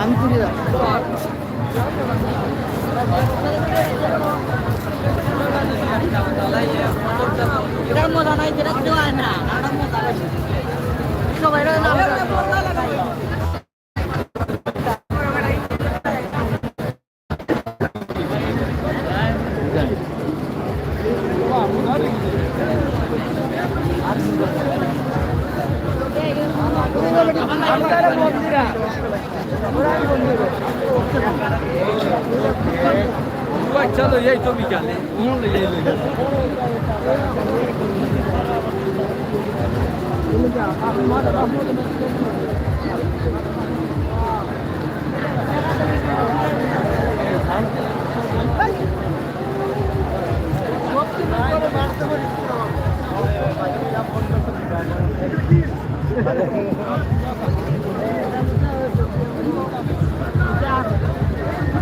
আমি তুলে দাও এটার चलो यही तो भी जाने उन्होंने यही ले जाते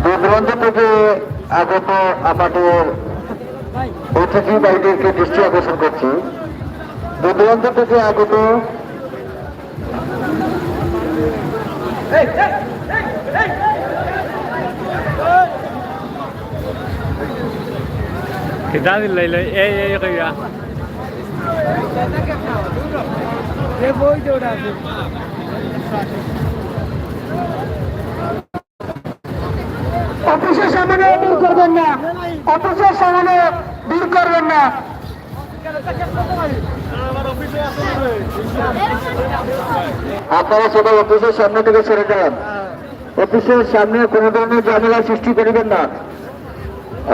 দূরদূরান্ত থেকে আগত আমাদের অতিথিবাহীদেরকে দৃষ্টি আকর্ষণ করছি দূরদূরান্ত থেকে আগত Que dá de lei. অফিসের সামনে দূর করবেন না অফিসের সামনে দূর করবেন না আপনারা সবাই অফিসের সামনে থেকে সরে যান। অফিসের সামনে কোনো ধরনের ঝামেলা সৃষ্টি করিবেন না।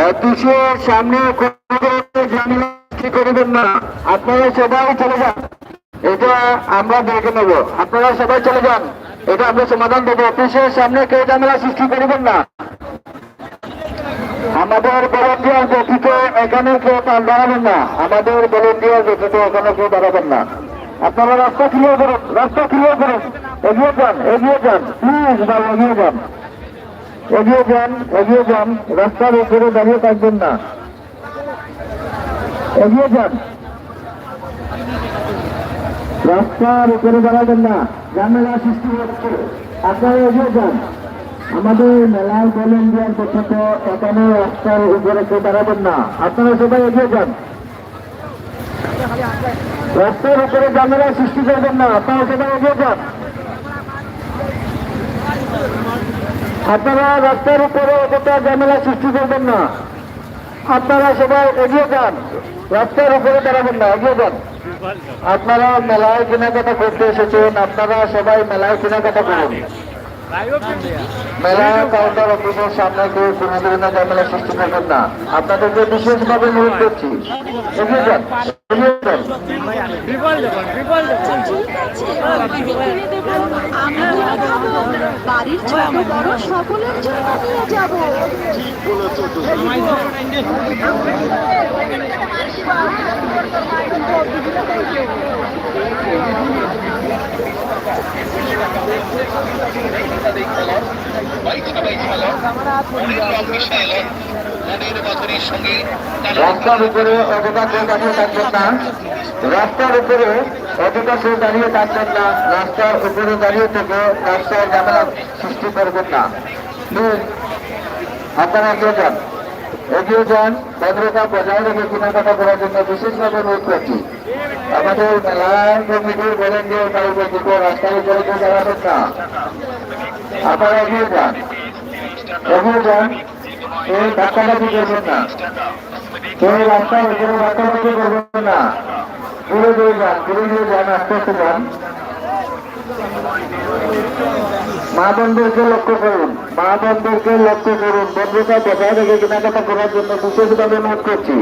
অফিসের সামনে কোনো ধরনের ঝামেলা সৃষ্টি করিবেন না। আপনারা সবাই চলে যান। এটা আমরা দেখে নেব। আপনারা সবাই চলে যান। এটা আমরা সমাধান দেবো। অফিসের সামনে কেউ ঝামেলা সৃষ্টি করিবেন না। আমাদের ভলেন্টিয়ার ব্যতীত এখানে কেউ পাল দাঁড়াবেন না। আমাদের ভলেন্টিয়ার ব্যতীত এখানে কেউ দাঁড়াবেন না। আপনারা রাস্তা ক্লিয়ার করুন। রাস্তা ক্লিয়ার করুন। এগিয়ে যান এগিয়ে যান। প্লিজ ভাই, এগিয়ে যান। এগিয়ে যান এগিয়ে যান। রাস্তার উপরে দাঁড়িয়ে থাকবেন না। এগিয়ে যান। রাস্তার উপরে দাঁড়াবেন না। ঝামেলা সৃষ্টি হচ্ছে। আপনারা এগিয়ে যান। আমাদের মেলায় বলেন দেওয়ার কথা এখানে রাস্তার উপরে কেউ দাঁড়াবেন না। আপনারা সবাই এগিয়ে যান। রাস্তার উপরে ঝামেলা সৃষ্টি করবেন না। আপনারা সবাই এগিয়ে যান। আপনারা রাস্তার উপরে অতটা ঝামেলা সৃষ্টি করবেন না। আপনারা সবাই এগিয়ে যান। রাস্তার উপরে দাঁড়াবেন না। এগিয়ে যান। আপনারা মেলায় কেনাকাটা করতে এসেছেন আপনারা সবাই মেলায় কেনাকাটা করুন। মেলা কাউন্টার অফিসের সামনে কেউ কোনো ধরনের ঝামেলা সৃষ্টি করবেন না। আপনাদেরকে বিশেষভাবে অনুরোধ করছি। বাড়ির ছোট বড় সকলের জন্য নিয়ে যাব রাস্তার উপরে অযথা কেউ দাঁড়িয়ে থাকবেন না। রাস্তার উপরে অযথা কেউ দাঁড়িয়ে থাকবেন না। রাস্তার উপরে দাঁড়িয়ে থেকে রাস্তায় ঝামেলা সৃষ্টি করবেন না। আপনারা এগিয়ে যান। এগিয়ে যান। ভদ্রতা বজায় রেখে কেনাকাটা করার জন্য বিশেষভাবে অনুরোধ করছি। আমাদের মেলার কমিটির বলেন যে কারও ব্যতীত রাস্তার উপরে কেউ দাঁড়াবেন না। আপনারা এগিয়ে যান। এগিয়ে যান। এই ধাক্কাধাক্কি করবেন না। কেউ রাস্তার উপরে ধাক্কাধাক্কি করবেন না। দূরে দূরে যান, দূরে দূরে যান, আস্তে আস্তে যান। মা বন্ধুকে লক্ষ্য করুন, মা বন্ধুকে লক্ষ্য করুন। বন্ধুতা বজায় রেখে কেনাকাটা করার জন্য বিশেষভাবে অনুরোধ করছি।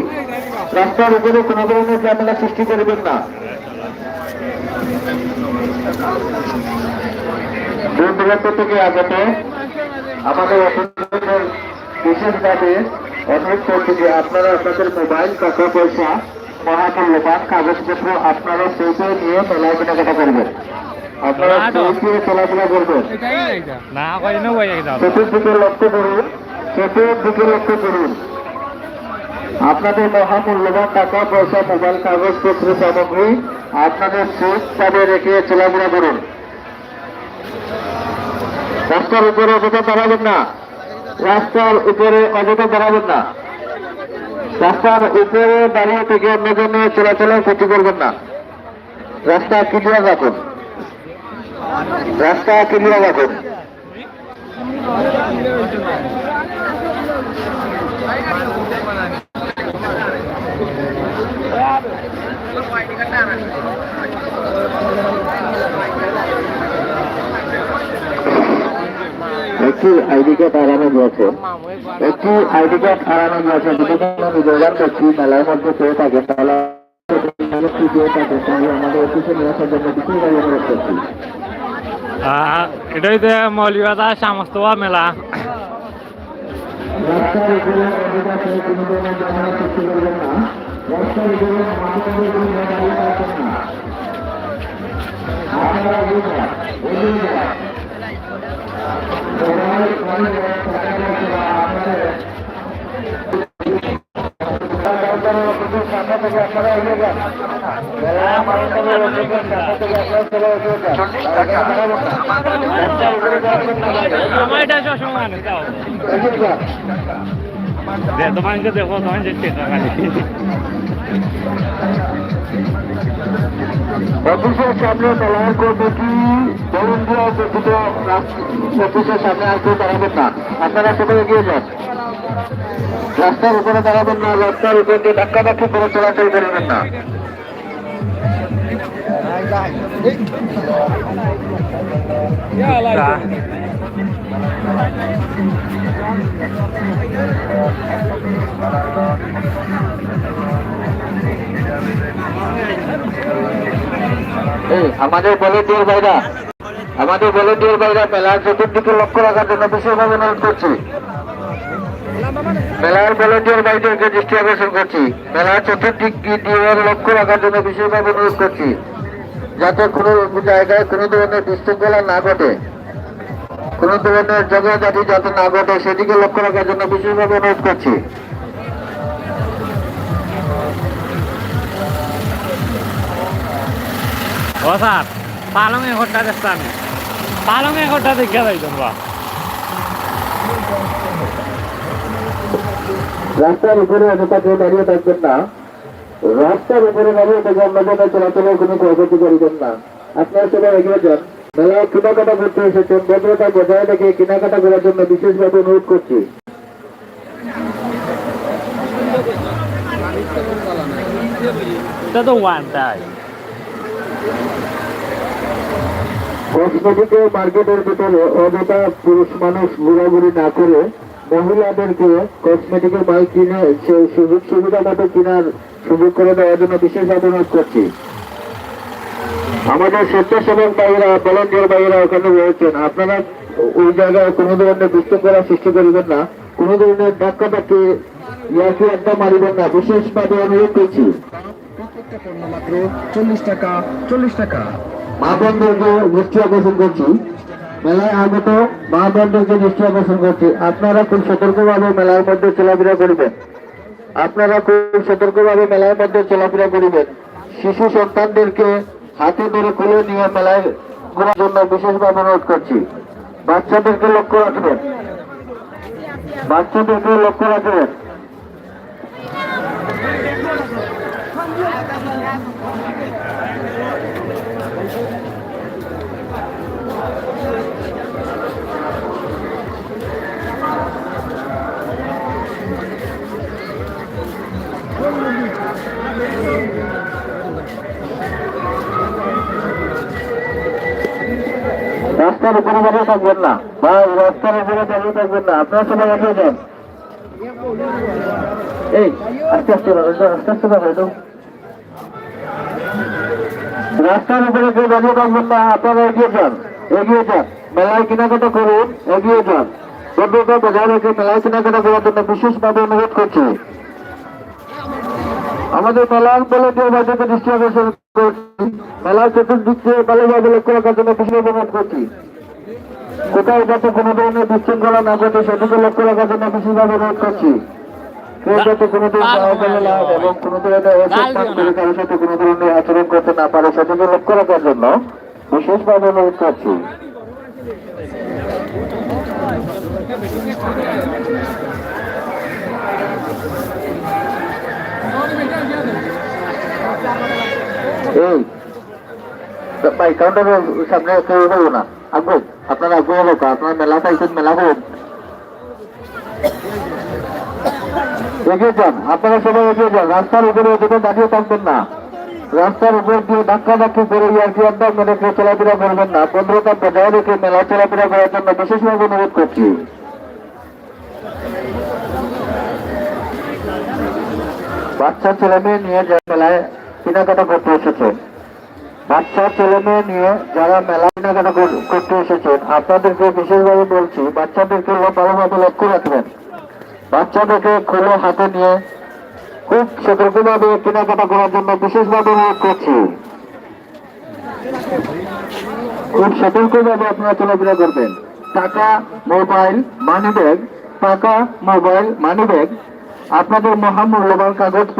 রাস্তার উপরে কোনো ধরনের ঝামেলা সৃষ্টি করবেন না। থেকে আগত। আমাদের বিশেষভাবে যে আপনারা আপনাদের মোবাইল, টাকা, পয়সা কাগজপত্র আপনারা সেইটা নিয়ে মেলায় কেনাকাটা করবেন। আপনারা চলাফেরা করবেন। চতুর্দিকে লক্ষ্য করুন চতুর্দিকে লক্ষ্য করুন। আপনাদের মহামূল্যবান টাকা পয়সা মোবাইল কাগজপত্র সামগ্রী আপনাদের সিট পাবে রেখে চলাফেরা করুন। রাস্তার উপরে অযথা দাঁড়াবেন না। রাস্তার উপরে অযথা দাঁড়াবেন না। রাস্তার উপরে দাঁড়িয়ে থেকে অন্যজনে চলাচলের ক্ষতি করবেন না। রাস্তা ক্লিয়ার রাখুন। রাস্তা ক্লিয়ার রাখুন একটি আইডি কার্ড হারানো গেছে। একটি আইডি কার্ড হারানো গেছে। যদি কোনো নিবেদন করছি, মেলার মধ্যে পেয়ে থাকেন তাহলে আমাদের অফিসে নিয়ে আসার জন্য বিশেষভাবে অনুরোধ করছি। আহ, এটাই তো মৌলিকতা সামস্তবা মেলা। রাস্তার তোমাকে দেখো তোমার যেতে অফিসের সামনে মেলার কমিটি বরুন্দিয়া উপস্থিত অফিসের সামনে আর কেউ দাঁড়াবেন না আপনারা সবাই এগিয়ে যান। রাস্তার উপরে দাঁড়াবেন না, রাস্তার উপর দিয়ে ধাক্কা ধাক্কি করে চলাচল করবেন না। আমাদের ভলেন্টিয়ার ভাইরা, আমাদের ভলেন্টিয়ার ভাইরা মেলার চতুর্দিকে লক্ষ্য রাখার জন্য বিশেষভাবে অনুরোধ করছি। মেলার ভলেন্টিয়ার ভাইদেরকে দৃষ্টি আকর্ষণ করছি। মেলার চতুর্দিক দিয়ে লক্ষ্য রাখার জন্য বিশেষভাবে অনুরোধ করছি, যাতে কোনো জায়গায় কোনো ধরনের বিশৃঙ্খলা না ঘটে। কোনো ধরনের ঝগড়াঝাটি যাতে না ঘটে, সেদিকে লক্ষ্য রাখার জন্য বিশেষভাবে অনুরোধ করছি। ও স্যার পালং এঘরটা দেখতে আমি পালং এঘরটা দেখে যাই তোমরা। রাস্তার উপরে অযথা কেউ দাঁড়িয়ে থাকবেন না। রাস্তার উপরে দাঁড়িয়ে থেকে অন্যজনের চলাচলের কোনো ক্ষয়ক্ষতি করবেন না। আপনারা সবাই এগিয়ে যান। মেলায় কেনাকাটা করতে এসেছেন ভদ্রতা বজায় রেখে কেনাকাটা করার জন্য বিশেষভাবে অনুরোধ করছি। কসমেটিকের মার্কেটের ভিতরে অযথা পুরুষ মানুষ ঘোরাঘুরি না করে মহিলাদেরকে কসমেটিকের মাল কিনে সে সুযোগ সুবিধা মতো কেনার সুযোগ করে দেওয়ার জন্য বিশেষভাবে অনুরোধ করছি। আমাদের স্বেচ্ছাসেবক ভাইয়েরা ভলেন্টিয়ার ভাইয়েরা ওখানে রয়েছেন। আপনারা ওই জায়গায় কোনো ধরনের বিশৃঙ্খলা সৃষ্টি করবেন না। কোনো ধরনের ধাক্কা ধাক্কি ইয়াকি আড্ডা মারিবেন না। বিশেষভাবে অনুরোধ করছি। চল্লিশ টাকা চল্লিশ টাকা মা বোনদেরকে দৃষ্টি আকর্ষণ করছি মেলায় আগত মা বোনদেরকে দৃষ্টি আকর্ষণ করছি। আপনারা খুব সতর্কভাবে মেলার মধ্যে চলাফেরা করিবেন। আপনারা খুব সতর্কভাবে মেলার মধ্যে চলাফেরা করিবেন। শিশু সন্তানদেরকে হাতে ধরে খুলে নিয়ে মেলায় ঘোরার জন্য বিশেষভাবে অনুরোধ করছি। বাচ্চাদেরকে লক্ষ্য রাখবেন। বাচ্চাদেরকে লক্ষ্য রাখবেন। রাস্তার উপরে দাঁড়িয়ে থাকবেন না। বা রাস্তার উপরে দাঁড়িয়ে থাকবেন না। আপনারা সবাই এগিয়ে যান। এই, আস্তে আস্তে আস্তে আস্তে একটু। রাস্তার উপরে কেউ দাঁড়িয়ে থাকবেন না। আপনারা এগিয়ে যান এগিয়ে যান। মেলায় কেনাকাটা করুন, এগিয়ে যান। ভদ্রতা বজায় রেখে মেলায় কেনাকাটা করার জন্য বিশেষভাবে অনুরোধ করছি। আমাদের মেলার বলে বাজারকে দৃষ্টি আকর্ষণ করছি। মেলার চতুর্দিক দিয়ে ভালোভাবে লক্ষ্য রাখার জন্য বিশেষ অনুরোধ করছি। কোথাও যাতে কোনো ধরনের বিশৃঙ্খলা না ঘটে সেদিকে লক্ষ্য রাখার জন্য বিশেষভাবে অনুরোধ করছি। কেউ যাতে কোনো ধরনের অবহেলা এবং কোনো ধরনের অসম্মান করে কারোর সাথে কোনো ধরনের আচরণ করতে না পারে সেদিকে লক্ষ্য রাখার জন্য বিশেষভাবে অনুরোধ করছি। এই ভাই কাউন্টারের সামনে কেউ হব না। আগ্রহ আপনার আগ্রহ লোক আপনার মেলা পাইছেন, মেলা হোক এগিয়ে যান, আপনারা সবাই এগিয়ে যান। রাস্তার উপরে এদিকে দাঁড়িয়ে থাকবেন না। রাস্তার উপর দিয়ে ধাক্কা ধাক্কি করে ইয়ার কি আড্ডা মেরে কেউ চলাফেরা করবেন না। ভদ্রতা বজায় রেখে মেলা চলাফেরা করার জন্য বিশেষভাবে অনুরোধ করছি। বাচ্চা ছেলে মেয়ে নিয়ে যে মেলায় কেনাকাটা করতে এসেছেন বাচ্চা ছেলে মেয়ে নিয়ে যারা মেলা কেনাকাটা করতে এসেছেন, আপনাদেরকে বিশেষভাবে বলছি, বাচ্চাদেরকে ভালোভাবে লক্ষ্য রাখবেন। বাচ্চাদেরকে খুলে হাতে নিয়ে খুব সতর্কভাবে কেনাকাটা করার জন্য বিশেষভাবে অনুরোধ করছি। খুব সতর্কভাবে আপনারা চলাফেরা করবেন। টাকা মোবাইল মানি ব্যাগ টাকা মোবাইল মানি ব্যাগ আপনাদের মহামূল্যবান কাগজপত্র